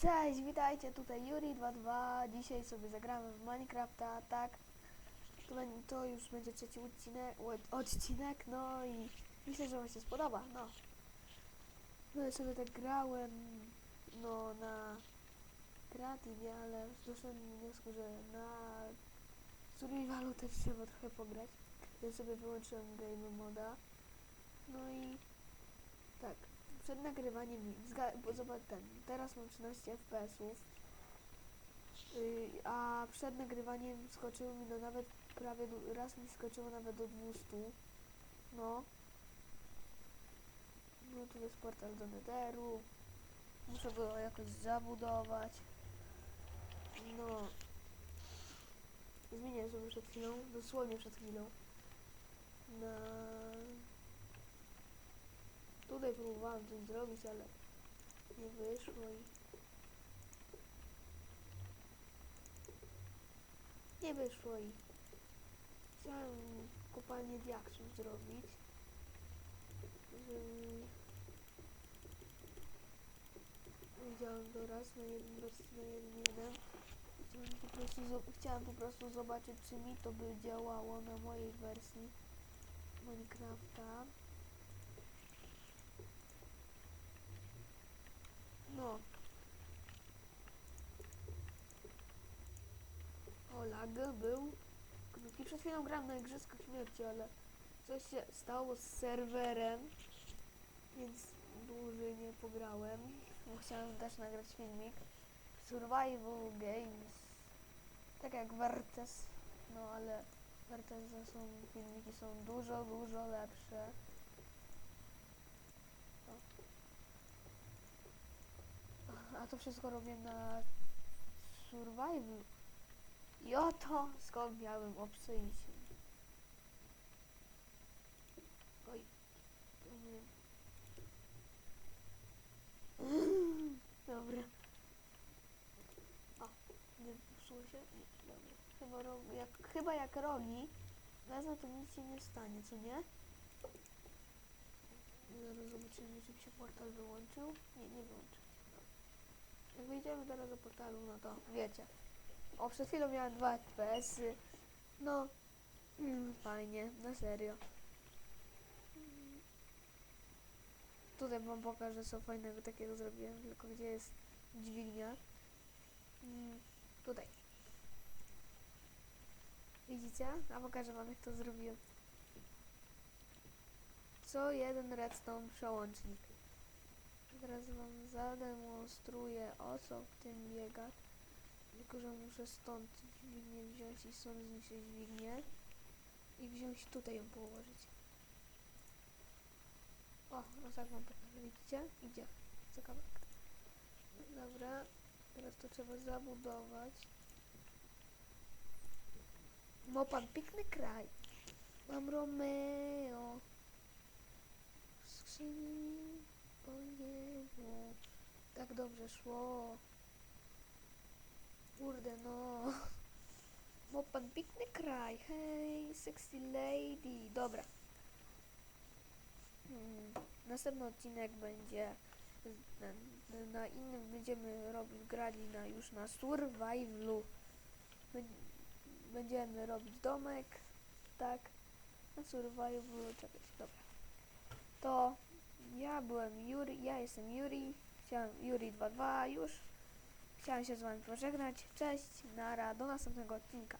Cześć, witajcie, tutaj Yuri22. Dzisiaj sobie zagramy w Minecrafta, tak? To, to już będzie trzeci odcinek, od- odcinek, no i myślę, że Wam się spodoba, no. No ja sobie tak grałem, no na kreatywie, ale doszedłem do wniosku, że na survivalu też trzeba trochę pograć. Więc sobie wyłączyłem game moda. No i tak, przed nagrywaniem, bo zobacz ten, teraz mam 13 FPS-ów, yy, a przed nagrywaniem skoczyło mi do nawet prawie, raz mi skoczyło nawet do 200, no. No tu jest portal do Netheru, muszę go jakoś zabudować, no. Zmieniłem sobie przed chwilą, dosłownie przed chwilą, na Tutaj próbowałem coś zrobić, ale nie wyszło i... Nie wyszło i... Chciałem kopalnię diaksów zrobić, żeby... Widziałem to raz na jeden, raz na jeden, jeden. Chciałem po prostu, chciałem po prostu zobaczyć, czy mi to by działało na mojej wersji Minecrafta. No. O, lag był. Krótki. Przed chwilą grałem na Igrzyskach Śmierci, ale coś się stało z serwerem, więc dłużej nie pograłem. Bo chciałem też nagrać filmik. Survival Games. Tak jak Vertes. No ale Vertes są filmiki są dużo, dużo lepsze. A to wszystko robię na survival. I oto skąd miałem obsejście. Oj. nie. Dobra. O, nie psuło się? Dobra. Chyba, jak, chyba jak rogi, wezmę to nic się nie stanie, co nie? Zaraz zobaczymy, czy mi się portal wyłączył. Nie, nie wyłączył. Jak wyjdziemy teraz do portalu, no to wiecie. O, przed chwilą miałem 2 FPS-y. No, mm, fajnie, na serio. Tutaj wam pokażę, co fajnego takiego zrobiłem, tylko gdzie jest dźwignia. Mm, Tutaj. Widzicie? A pokażę wam, jak to zrobiłem. Co jeden redstone przełącznik. Teraz wam zademonstruję o co w tym biega. Tylko, że muszę stąd dźwignię wziąć i stąd zniszczyć dźwignię. I wziąć tutaj ją położyć. O, no tak wam pokażę. Widzicie? Idzie. Za. Dobra. Teraz to trzeba zabudować. Ma pan piękny kraj. Mam Romeo. Dobrze. Kurde no. Ma pan piękny kraj. Hej, sexy lady. Dobra. Hmm. Następny odcinek będzie na, na innym będziemy robić grali na już na survivalu. Bę- Będziemy robić domek, tak? Na survivalu, czekać, dobra. To ja byłem Yuri, ja jestem Yuri, chciałem Yuri22 już. Chciałem się z wami pożegnać. Cześć, nara, do następnego odcinka.